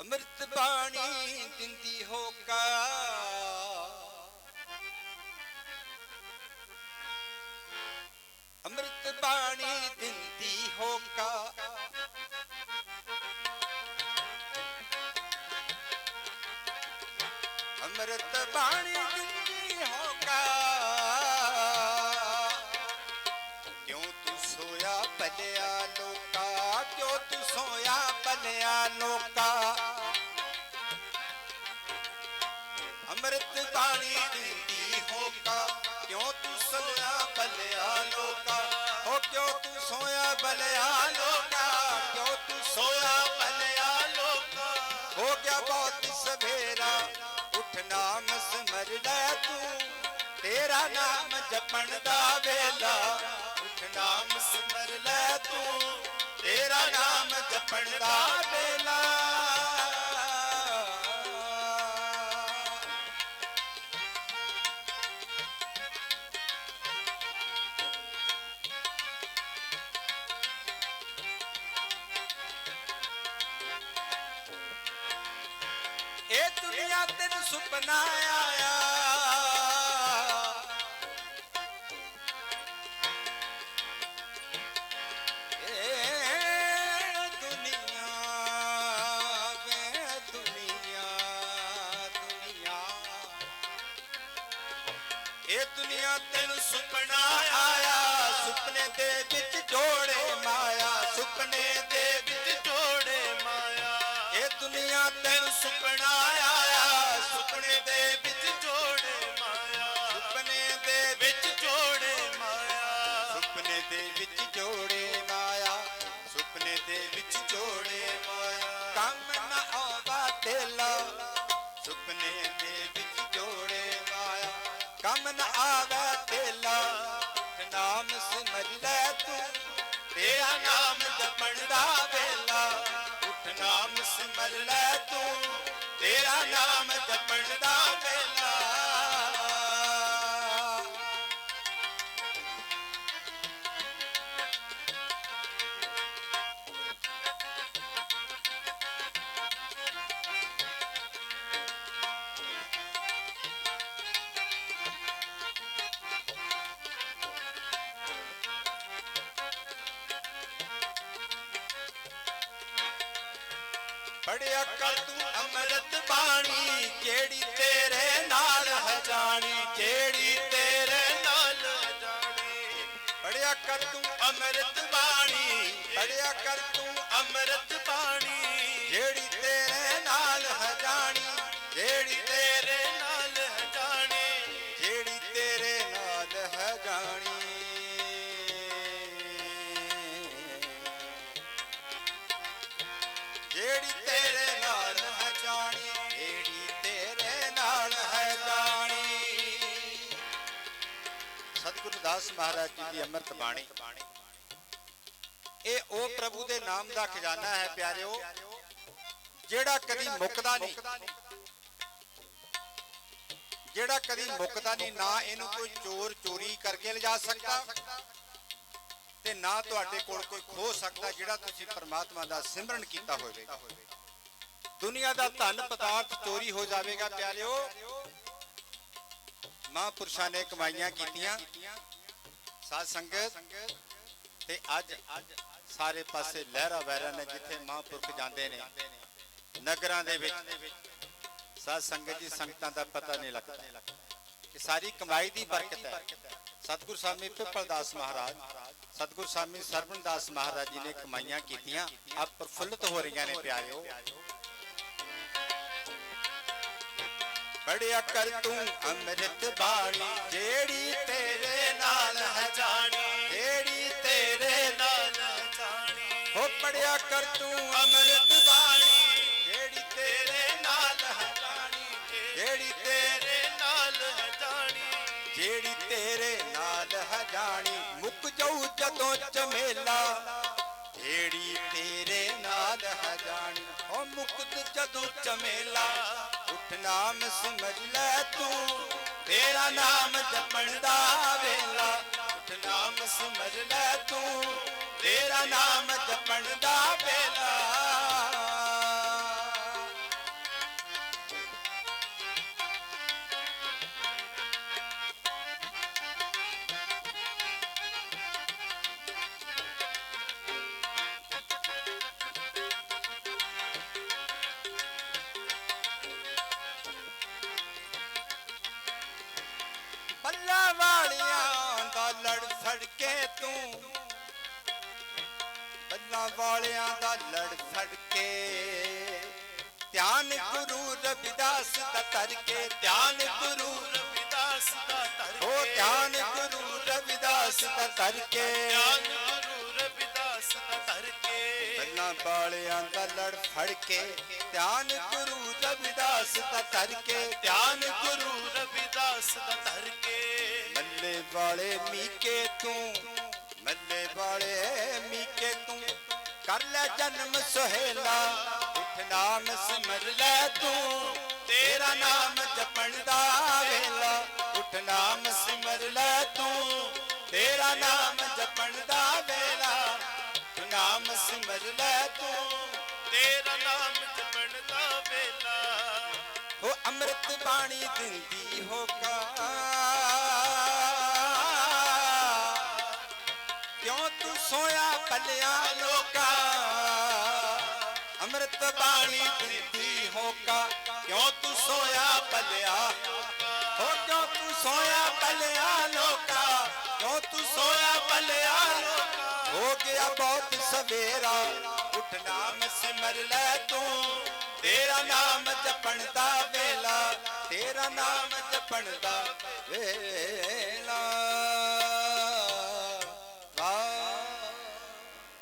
अमृत बाणी दिंदी हो अमृत अमृत पाणी होका अमृत पाणी होका क्यों तू सोया पलिया लोका? क्यों तू सोया ਬਾਣੀ ਦਿੰਦੀ ਹੋਕਾ। ਕਿਉਂ ਤੂੰ ਸੋਇਆ ਭਲਿਆ ਲੋਕਾ? ਹੋ ਕਿਉਂ ਤੂੰ ਸੋਇਆ ਭਲਿਆ ਲੋਕਾ? ਕਿਉਂ ਤੂੰ ਸੋਇਆ ਭਲਿਆ ਲੋਕਾ? ਹੋ ਗਿਆ ਬਹੁਤ ਸਵੇਰਾ। ਉਠ ਨਾਮ ਸਿਮਰ ਲੈ ਤੂੰ। ਤੇਰਾ ਨਾਮ ਜਪਣ ਦਾ ਵੇਲਾ। ਉਠ ਨਾਮ ਸਿਮਰ ਲੈ ਤੂੰ। ਤੇਰਾ ਨਾਮ ਜਪਣ ਦਾ ਵੇਲਾ। ਦੁਨੀਆ ਤੈਨੂੰ ਸੁਪਨਾ ਆਇਆ ਇਹ ਦੁਨੀਆ ਵੇ ਦੁਨੀਆ ਇਹ ਦੁਨੀਆ ਤੈਨੂੰ ਸੁਪਨਾ ਆਇਆ ਸੁਪਨੇ ਦੇ ਵਿੱਚ ਜੋੜੇ ਮਾਇਆ, ਸੁਪਨੇ ਦੇ ਤੈਨੂੰ ਸੁਪਨਾ ਆਇਆ, ਸੁਪਨੇ ਦੇ ਵਿੱਚ ਜੋੜੇ ਮਾਇਆ। ਸੁਪਨੇ ਦੇ ਵਿੱਚ ਜੋੜੇ ਮਾਇਆ। ਸੁਪਨੇ ਦੇ ਵਿੱਚ ਜੋੜੇ ਮਾਇਆ। ਸੁਪਨੇ ਦੇ ਵਿੱਚ ਜੋੜੇ ਮਾਇਆ। ਕੰਮ ਨਾ ਆਵਾ ਤੇਲਾ। ਸੁਪਨੇ ਦੇ ਵਿੱਚ ਜੋੜੇ ਮਾਇਆ। ਕੰਮ ਨਾ ਆਵੇ ਤੇਲਾ। ਨਾਮ ਸਿਮਰ ਲੈ ਤੂੰ। ਤੇਰਾ ਨਾਮ ਜਪਣ ਦਾ ਵੇਲਾ। ਉਠ ਨਾਮ ਸਿਮਰ ਲੈ ਤੂੰ ਤੇਰਾ ਨਾਮ ਜਪਣ ਦਾ ਵੇਲਾ ਪੜਿਆ ਕਰ ਤੂੰ ਅੰਮ੍ਰਿਤ ਬਾਣੀ, ਜਿਹੜੀ ਤੇਰੇ ਨਾਲ ਹੈ ਜਿਹੜੀ ਤੇਰੇ ਨਾਲ ਹੈ ਪੜਿਆ ਕਰ ਤੂੰ ਅੰਮ੍ਰਿਤ ਬਾਣੀ, ਪੜਿਆ ਕਰ ਤੂੰ ਅੰਮ੍ਰਿਤ ਬਾਣੀ, ਜਿਹੜੀ ਤੇਰੇ ਨਾਲ ਹੈ ਜਿਹੜੀ ਤੇਰੇ ਜਿਹੜੀ ਮਹਾਰਾਜ ਜੀ ਦੀ ਅੰਮ੍ਰਿਤ ਬਾਣੀ। ਇਹ ਉਹ ਪ੍ਰਭੂ ਦੇ ਨਾਮ ਦਾ ਖਜ਼ਾਨਾ ਹੈ ਪਿਆਰਿਓ, ਜਿਹੜਾ ਕਦੀ ਮੁੱਕਦਾ ਨਹੀਂ। ਜਿਹੜਾ ਕਦੀ ਮੁੱਕਦਾ ਨਹੀਂ, ਨਾ ਇਹਨੂੰ ਕੋਈ ਚੋਰ ਚੋਰੀ ਕਰਕੇ ਲਿਜਾ ਸਕਦਾ ਤੇ ਨਾ ਤੁਹਾਡੇ ਕੋਲ ਕੋਈ ਖੋ ਸਕਦਾ ਜਿਹੜਾ ਤੁਸੀਂ ਪਰਮਾਤਮਾ ਦਾ ਸਿਮਰਨ ਕੀਤਾ ਹੋਵੇ। ਦੁਨੀਆ ਦਾ ਧਨ ਪਦਾਰਥ ਚੋਰੀ ਹੋ ਜਾਵੇਗਾ, ਪਿਆਰਿਓ। ਮਹਾਂਪੁਰਸ਼ਾਂ ਨੇ ਕਮਾਈਆਂ ਕੀਤੀਆਂ। ਸਾਧ ਸੰਗਤ, ਤੇ ਅੱਜ ਸਾਰੇ ਪਾਸੇ ਲਹਿਰਾ ਵਹਿਰਾ ਨੇ ਜਿੱਥੇ ਮਹਾਂਪੁਰਖ ਜਾਂਦੇ ਨੇ, ਨਗਰਾਂ ਦੇ ਵਿੱਚ। ਸਾਧ ਸੰਗਤ ਜੀ, ਸੰਗਤਾਂ ਦਾ ਪਤਾ ਨਹੀਂ ਲੱਗਦਾ। ਕਿ ਸਾਰੀ ਕਮਾਈ ਦੀ ਬਰਕਤ ਹੈ। ਸਤਿਗੁਰ ਸਾਹਿਬ ਪਿੱਪਲਦਾਸ ਮਹਾਰਾਜ, ਸਤਿਗੁਰ ਸਾਹਿਬ ਸਰਵਨਦਾਸ ਮਹਾਰਾਜ ਜੀ ਨੇ ਕਮਾਈਆਂ ਕੀਤੀਆਂ, ਆਪ ਪ੍ਰਫੁੱਲਤ ਹੋ ਰਹੀਆਂ ਨੇ ਪਿਆਰਿਓ। ਪੜਿਆ ਕਰ ਤੂੰ ਅੰਮ੍ਰਿਤ ਬਾਣੀ, ਜਿਹੜੀ ਤੇਰੇ ਨਾਲ ਹੈ ਜਾਣੀ, ਜਿਹੜੀ ਤੇਰੇ ਨਾਲ ਹੈ ਜਾਣੀ। ਹੋ ਪੜਿਆ ਕਰ ਤੂੰ ਅੰਮ੍ਰਿਤ ਬਾਣੀ, ਜਿਹੜੀ ਤੇਰੇ ਨਾਲ ਹੈ ਜਾਣੀ, ਜਿਹੜੀ ਤੇਰੇ ਨਾਲ ਹੈ ਜਿਹੜੀ ਤੇਰੇ ਨਾਲ ਹੈ ਮੁੱਕ ਜਾਊ ਜਦੋਂ ਝਮੇਲਾ। ਜਿਹੜੀ ਤੇਰੇ ਨਾਲ ਹੈ ਹੋ ਮੁਕਤ ਜਦੋਂ ਝਮੇਲਾ। ਉਠ ਨਾਮ ਸਿਮਰ ਲੈ ਤੂੰ, ਤੇਰਾ ਨਾਮ ਜਪਣ ਦਾ ਵੇਲਾ। ਉਠ ਨਾਮ ਸਿਮਰ ਲੈ ਤੂੰ, ਤੇਰਾ ਨਾਮ ਜਪਣ ਦਾ ਵੇਲਾ। ਕੇ ਤੂੰ। ਬੱਲਾਂ ਵਾਲਿਆਂ ਦਾ ਲੜ ਫੜ ਕੇ। ਧਿਆਨ ਗੁਰੂ ਰਵਿਦਾਸ ਦਾ ਧਰ ਕੇ। ਧਿਆਨ ਗੁਰੂ ਰਵਿਦਾਸ ਦਾ ਧਰ ਉਹ ਕੇ ਧਿਆਨ ਗੁਰੂ ਰਵਿਦਾਸ ਦਾ ਧਰ ਕੇ। ਧਿਆਨ ਗੁਰੂ ਰਵਿਦਾਸ ਦਾ ਧਰ ਕੇ। ਬੱਲਾਂ ਵਾਲਿਆਂ ਦਾ ਲੜ ਫੜ ਕੇ। ਧਿਆਨ ਗੁਰੂ ਰਵਿਦਾਸ ਦਾ ਧਰ ਕੇ। ਧਿਆਨ ਗੁਰੂ ਰਵਿਦਾਸ ਦਾ ਧਰ ਕੇ। ਵਾਲੇ ਮੀਕੇ ਤੂੰ ਮੱਲੇ ਵਾਲੇ ਮੀਕੇ ਤੂੰ, ਕਰ ਲੈ ਜਨਮ ਸੁਹੇਲਾ, ਉਠ ਨਾਮ ਸਿਮਰ ਲੈ ਤੂੰ, ਤੇਰਾ ਨਾਮ ਜਪਣ ਦਾ ਵੇਲਾ, ਉਠ ਨਾਮ ਸਿਮਰ ਲੈ ਤੂੰ, ਤੇਰਾ ਨਾਮ ਜਪਣ ਦਾ ਵੇਲਾ, ਉਠ ਨਾਮ ਸਿਮਰ ਲੈ ਤੂੰ, ਤੇਰਾ ਨਾਮ ਜਪਣ ਦਾ ਵੇਲਾ। ਉਹ ਅੰਮ੍ਰਿਤ ਬਾਣੀ ਦਿੰਦੀ ਹੋਕਾ ਕਿਉਂ ਤੂੰ ਸੋਇਆ ਪੱਲਿਆਂ ਲੋਕਾ? ਅੰਮ੍ਰਿਤ ਬਾਣੀ ਦਿੰਦੀ ਹੋਕਾ। ਕਿਉਂ ਤੂੰ ਸੋਇਆ ਪੱਲਿਆ ਹੋ ਕਿਉਂ ਤੂੰ ਸੋਇਆ ਪੱਲਿਆਂ ਲੋਕਾ? ਕਿਉਂ ਤੂੰ ਸੋਇਆ ਪੱਲਿਆਂ ਹੋ ਗਿਆ ਬਹੁਤ ਸਵੇਰਾ। ਉੱਠ ਨਾਮ ਸਿਮਰ ਲੈ ਤੂੰ। ਤੇਰਾ ਨਾਮ ਜਪਣ ਦਾ ਵੇਲਾ। ਤੇਰਾ ਨਾਮ ਜਪਣ ਦਾ ਵੇਲਾ।